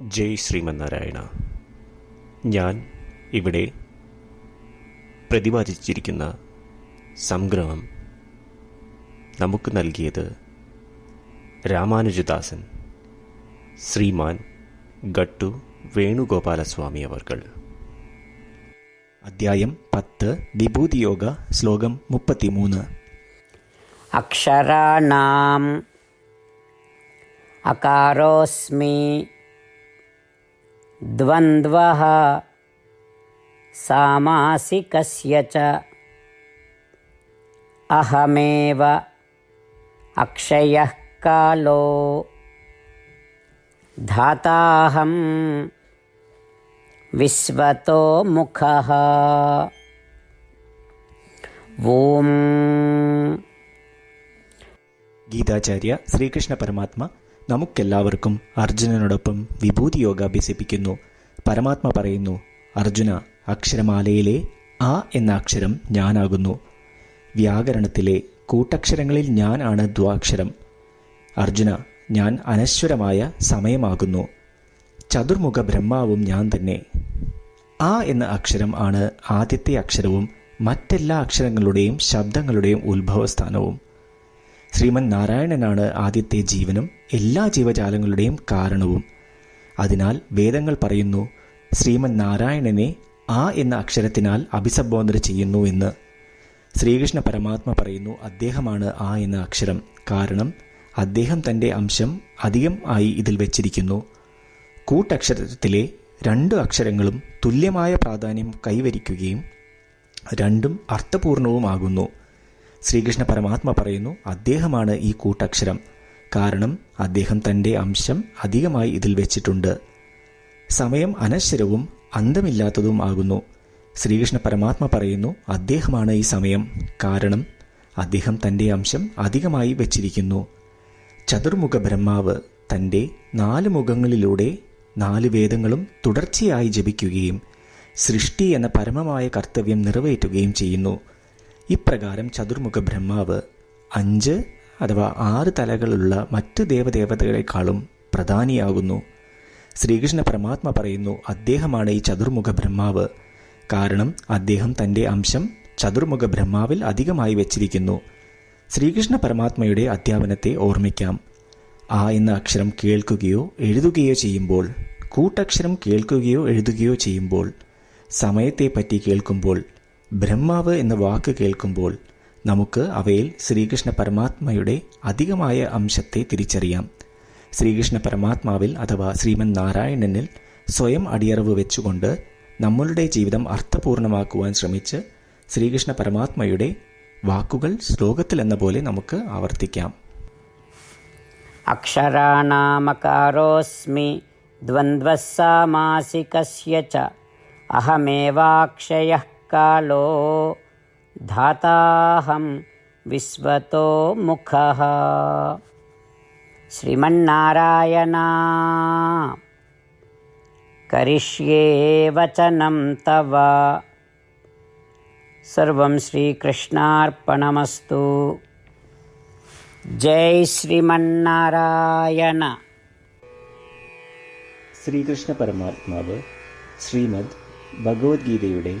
ജയ് ശ്രീമന്നാരായണ. ഞാൻ ഇവിടെ പ്രതിപാദിച്ചിരിക്കുന്ന സംഗ്രഹം നമുക്ക് നൽകിയത് രാമാനുജദാസൻ ശ്രീമാൻ ഗട്ടു വേണുഗോപാലസ്വാമി അവർകൾ. അധ്യായം പത്ത് വിഭൂതിയോഗ ശ്ലോകം മുപ്പത്തിമൂന്ന്. അക്ഷരാണാം. അകാരോസ്മി द्वन्द्वः सामासिकस्य च अहमेव अक्षयः कालो धाताहं विश्वतो मुखः ఓం గీతాచార్య శ్రీకృష్ణ పరమాత్మ നമുക്കെല്ലാവർക്കും അർജുനനോടൊപ്പം വിഭൂതി യോഗ അഭ്യസിപ്പിക്കുന്നു പരമാത്മ പറയുന്നു അർജുന അക്ഷരമാലയിലെ ആ എന്ന അക്ഷരം ഞാനാകുന്നു. വ്യാകരണത്തിലെ കൂട്ടക്ഷരങ്ങളിൽ ഞാൻ ആണ് ദ്വാക്ഷരം. അർജുന ഞാൻ അനശ്വരമായ സമയമാകുന്നു. ചതുർമുഖ ബ്രഹ്മാവും ഞാൻ തന്നെ. ആ എന്ന അക്ഷരം ആണ് ആദ്യത്തെ അക്ഷരവും മറ്റെല്ലാ അക്ഷരങ്ങളുടെയും ശബ്ദങ്ങളുടെയും ഉത്ഭവസ്ഥാനവും. ശ്രീമൻ നാരായണനാണ് ആദ്യത്തെ ജീവനും എല്ലാ ജീവജാലങ്ങളുടെയും കാരണവും. അതിനാൽ വേദങ്ങൾ പറയുന്നു ശ്രീമൻ നാരായണനെ ആ എന്ന അക്ഷരത്തിനാൽ അഭിസംബോധന ചെയ്യുന്നു എന്ന്. ശ്രീകൃഷ്ണ പരമാത്മ പറയുന്നു അദ്ദേഹമാണ് ആ എന്ന അക്ഷരം. കാരണം അദ്ദേഹം തന്റെ അംശം അധികം ആയി ഇതിൽ വെച്ചിരിക്കുന്നു. കൂട്ടക്ഷരത്തിലെ രണ്ട് അക്ഷരങ്ങളും തുല്യമായ പ്രാധാന്യം കൈവരിക്കുകയും രണ്ടും അർത്ഥപൂർണവുമാകുന്നു. ശ്രീകൃഷ്ണ പരമാത്മ പറയുന്നു അദ്ദേഹമാണ് ഈ കൂട്ടക്ഷരം. കാരണം അദ്ദേഹം തന്റെ അംശം അധികമായി ഇതിൽ വെച്ചിട്ടുണ്ട്. സമയം അനശ്വരവും അന്തമില്ലാത്തതും ആകുന്നു. ശ്രീകൃഷ്ണ പരമാത്മ പറയുന്നു അദ്ദേഹമാണ് ഈ സമയം. കാരണം അദ്ദേഹം തന്റെ അംശം അധികമായി വച്ചിരിക്കുന്നു. ചതുർമുഖ ബ്രഹ്മാവ് തന്റെ നാല് മുഖങ്ങളിലൂടെ നാല് വേദങ്ങളും തുടർച്ചയായി ജപിക്കുകയും സൃഷ്ടി എന്ന പരമമായ കർത്തവ്യം നിറവേറ്റുകയും ചെയ്യുന്നു. ഇപ്രകാരം ചതുർമുഖ ബ്രഹ്മാവ് അഞ്ച് അഥവാ ആറ് തലകളുള്ള മറ്റ് ദേവദേവതകളെക്കാളും പ്രധാനിയാകുന്നു. ശ്രീകൃഷ്ണ പരമാത്മ പറയുന്നു അദ്ദേഹമാണ് ഈ ചതുർമുഖ ബ്രഹ്മാവ്. കാരണം അദ്ദേഹം തന്റെ അംശം ചതുർമുഖ ബ്രഹ്മാവിൽ അധികമായി വെച്ചിരിക്കുന്നു. ശ്രീകൃഷ്ണ പരമാത്മയുടെ അധ്യാപനത്തെ ഓർമ്മിക്കാം. ആ എന്ന അക്ഷരം കേൾക്കുകയോ എഴുതുകയോ ചെയ്യുമ്പോൾ കൂട്ടക്ഷരം കേൾക്കുകയോ എഴുതുകയോ ചെയ്യുമ്പോൾ സമയത്തെപ്പറ്റി കേൾക്കുമ്പോൾ ബ്രഹ്മാവ് എന്ന വാക്ക് കേൾക്കുമ്പോൾ നമുക്ക് അവയിൽ ശ്രീകൃഷ്ണ പരമാത്മയുടെ അധികമായ അംശത്തെ തിരിച്ചറിയാം. ശ്രീകൃഷ്ണ പരമാത്മാവിൽ അഥവാ ശ്രീമൻ നാരായണനിൽ സ്വയം അടിയറവ് വെച്ചുകൊണ്ട് നമ്മളുടെ ജീവിതം അർത്ഥപൂർണമാക്കുവാൻ ശ്രമിച്ച് ശ്രീകൃഷ്ണ പരമാത്മയുടെ വാക്കുകൾ ശ്ലോകത്തിലെന്ന പോലെ നമുക്ക് ആവർത്തിക്കാം. അക്ഷരാണാമകാരോസ്മി ദ്വന്ദ്വസാമാസികസ്യ ച. അഹമേവാക്ഷയ కాలో ధాతాహం విశ్వతో ముఖ. శ్రీమన్నారాయణ కరిష్యే వచనం తవ. సర్వం శ్రీకృష్ణార్పణమస్తు. జై శ్రీమన్నారాయణ. ശ്രീകൃഷ്ണ പരമാത്മാവ് ശ്രീമദ് ഭഗവത്ഗീതയുടെ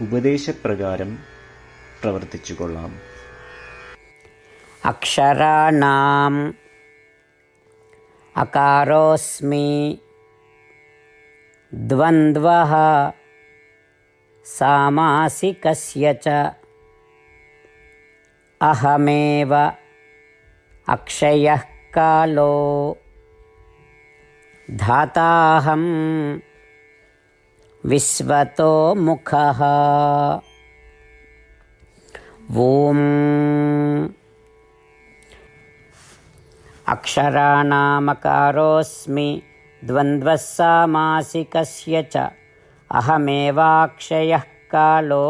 ഉപദേശപ്രകാരം പ്രവർത്തിച്ചു കൊള്ളാം അക്ഷരാണാം. അകാരോസ്മി. ദ്വന്ദ്വ സാമാസികസ്യ അഹമേവ. അക്ഷയ കാലോ ധാതാഹം. విశ్వతో ముఖ ఓం అక్షరాణామకారోస్మి ద్వంద్వస్సామాసికస్య చ అహమేవాక్షయ కాలో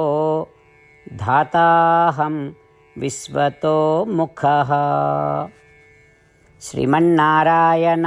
ధాతాహం విశ్వతో ముఖ శ్రీమన్నారాయణ